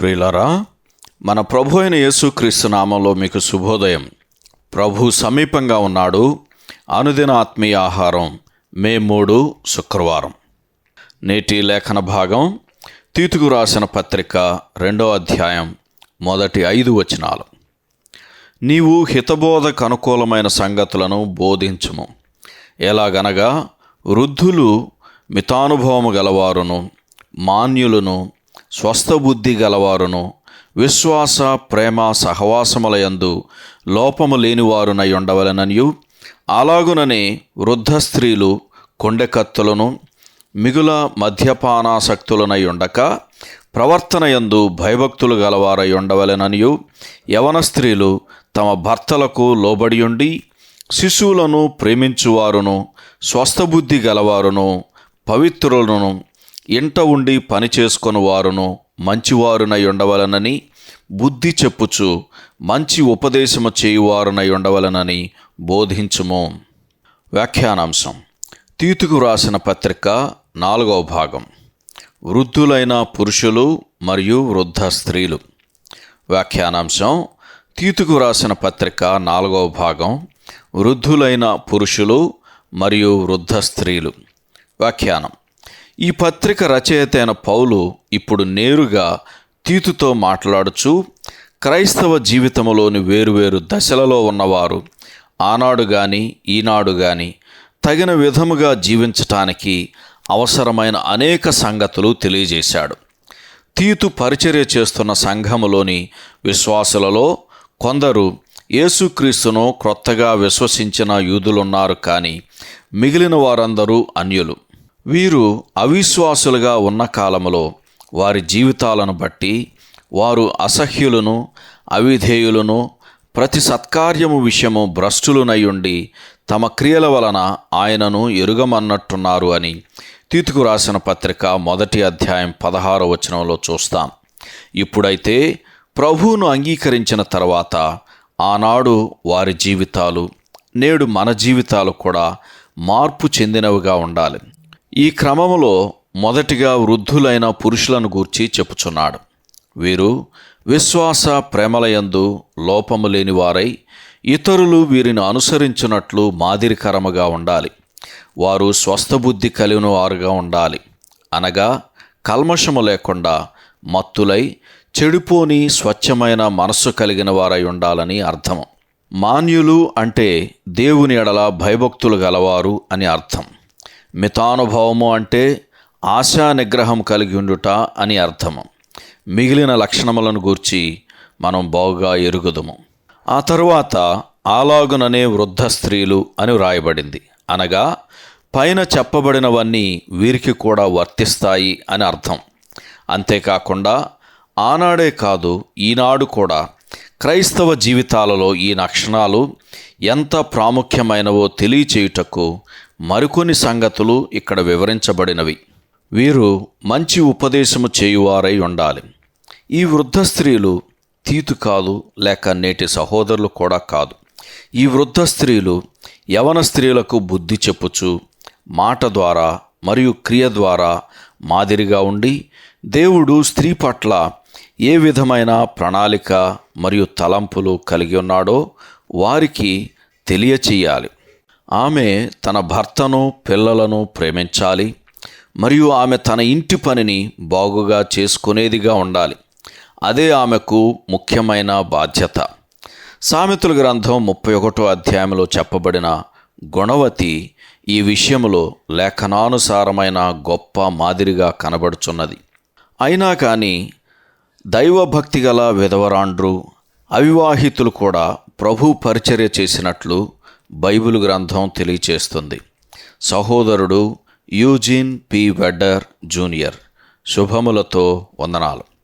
ప్రియులరా మన ప్రభు అయిన యేసుక్రీస్తు నామంలో మీకు శుభోదయం. ప్రభు సమీపంగా ఉన్నాడు. అనుదిన ఆత్మీయ ఆహారం మే మూడు శుక్రవారం. నేటి లేఖన భాగం తీతుకు రాసిన పత్రిక రెండో అధ్యాయం మొదటి ఐదు వచనాలు. నీవు హితబోధకు అనుకూలమైన సంగతులను బోధించుము. ఎలాగనగా వృద్ధులు మితానుభవము గలవారును మాన్యులను స్వస్థబుద్ధి గలవారును. విశ్వాస ప్రేమ సహవాసములయందు లోపము లేనివారునై ఉండవలననియు. అలాగుననే వృద్ధ స్త్రీలు కొండెకత్తులను మిగుల మద్యపానాసక్తులనై ఉండక ప్రవర్తనయందు భయభక్తులు గలవారై ఉండవలెననియు. యవన స్త్రీలు తమ భర్తలకు లోబడియుండి శిశువులను ప్రేమించువారును స్వస్థబుద్ధి గలవారును పవిత్రులను ఇంట ఉండి పని చేసుకొని వారును మంచివారునై ఉండవలనని బుద్ధి చెప్పుచు మంచి ఉపదేశము చేయువారునై ఉండవలనని బోధించుము. వ్యాఖ్యానాంశం. తీతుకు రాసిన పత్రిక నాలుగవ భాగం. వృద్ధులైన పురుషులు మరియు వృద్ధ స్త్రీలు. వ్యాఖ్యానాంశం. తీతుకు రాసిన పత్రిక నాలుగవ భాగం. వృద్ధులైన పురుషులు మరియు వృద్ధ స్త్రీలు. వ్యాఖ్యానం. ఈ పత్రిక రచయిత అయిన పౌలు ఇప్పుడు నేరుగా తీతుతో మాట్లాడుచు క్రైస్తవ జీవితంలోని వేరువేరు దశలలో ఉన్నవారు ఆనాడు కానీ ఈనాడు కానీ తగిన విధముగా జీవించటానికి అవసరమైన అనేక సంగతులు తెలియజేశాడు. తీతు పరిచర్య చేస్తున్న సంఘములోని విశ్వాసులలో కొందరు యేసుక్రీస్తును క్రొత్తగా విశ్వసించిన యూదులున్నారు కానీ మిగిలిన వారందరూ అన్యులు. వీరు అవిశ్వాసులుగా ఉన్న కాలములో వారి జీవితాలను బట్టి వారు అసహ్యులను అవిధేయులను ప్రతి సత్కార్యము విషయము భ్రష్టులునై ఉండి తమ క్రియల వలన ఆయనను ఎరుగమన్నట్టున్నారు అని తీతుకు రాసిన పత్రిక మొదటి అధ్యాయం పదహారో వచనంలో చూస్తాం. ఇప్పుడైతే ప్రభువును అంగీకరించిన తర్వాత ఆనాడు వారి జీవితాలు నేడు మన జీవితాలు కూడా మార్పు చెందినవిగా ఉండాలి. ఈ క్రమములో మొదటిగా వృద్ధులైన పురుషులను గూర్చి చెప్పుచున్నాడు. వీరు విశ్వాస ప్రేమలయందు లోపము లేనివారై ఇతరులు వీరిని అనుసరించినట్లు మాదిరికరముగా ఉండాలి. వారు స్వస్థబుద్ధి కలిగిన వారుగా ఉండాలి. అనగా కల్మషము లేకుండా మత్తులై చెడిపోని స్వచ్ఛమైన మనస్సు కలిగిన వారై ఉండాలని అర్థం మాన్యులు అంటే దేవుని ఎడల భయభక్తులు గలవారు అని అర్థం. మితానుభవము అంటే ఆశా నిగ్రహం కలిగి ఉండుట అని అర్థము. మిగిలిన లక్షణములను గూర్చి మనం బాగుగా ఎరుగుదము. ఆ తరువాత ఆలాగుననే వృద్ధ స్త్రీలు అని వ్రాయబడింది. అనగా పైన చెప్పబడినవన్నీ వీరికి కూడా వర్తిస్తాయి అని అర్థం. అంతేకాకుండా ఆనాడే కాదు ఈనాడు కూడా క్రైస్తవ జీవితాలలో ఈ లక్షణాలు ఎంత ప్రాముఖ్యమైనవో తెలియచేయుటకు మరికొన్ని సంగతులు ఇక్కడ వివరించబడినవి. వీరు మంచి ఉపదేశము చేయువారై ఉండాలి. ఈ వృద్ధ స్త్రీలు తీతు కాదు లేక నేటి సహోదరులు కూడా కాదు. ఈ వృద్ధ స్త్రీలు యవన స్త్రీలకు బుద్ధి చెప్పుచు మాట ద్వారా మరియు క్రియ ద్వారా మాదిరిగా ఉండి దేవుడు స్త్రీ పట్ల ఏ విధమైన ప్రణాళిక మరియు తలంపులు కలిగి ఉన్నాడో వారికి తెలియచేయాలి. ఆమె తన భర్తను పిల్లలను ప్రేమించాలి మరియు ఆమె తన ఇంటి పనిని బాగుగా చేసుకునేదిగా ఉండాలి. అదే ఆమెకు ముఖ్యమైన బాధ్యత. సామెతల గ్రంథం ముప్పై ఒకటో అధ్యాయంలో చెప్పబడిన గుణవతి ఈ విషయంలో లేఖనానుసారమైన గొప్ప మాదిరిగా కనబడుచున్నది. అయినా కానీ దైవభక్తి గల విధవరాండ్రు అవివాహితులు కూడా ప్రభు పరిచర్య చేసినట్లు బైబిల్ గ్రంథం తెలియచేస్తుంది. సహోదరుడు యూజిన్ పి వెడ్డర్ జూనియర్ శుభములతో వందనాలు.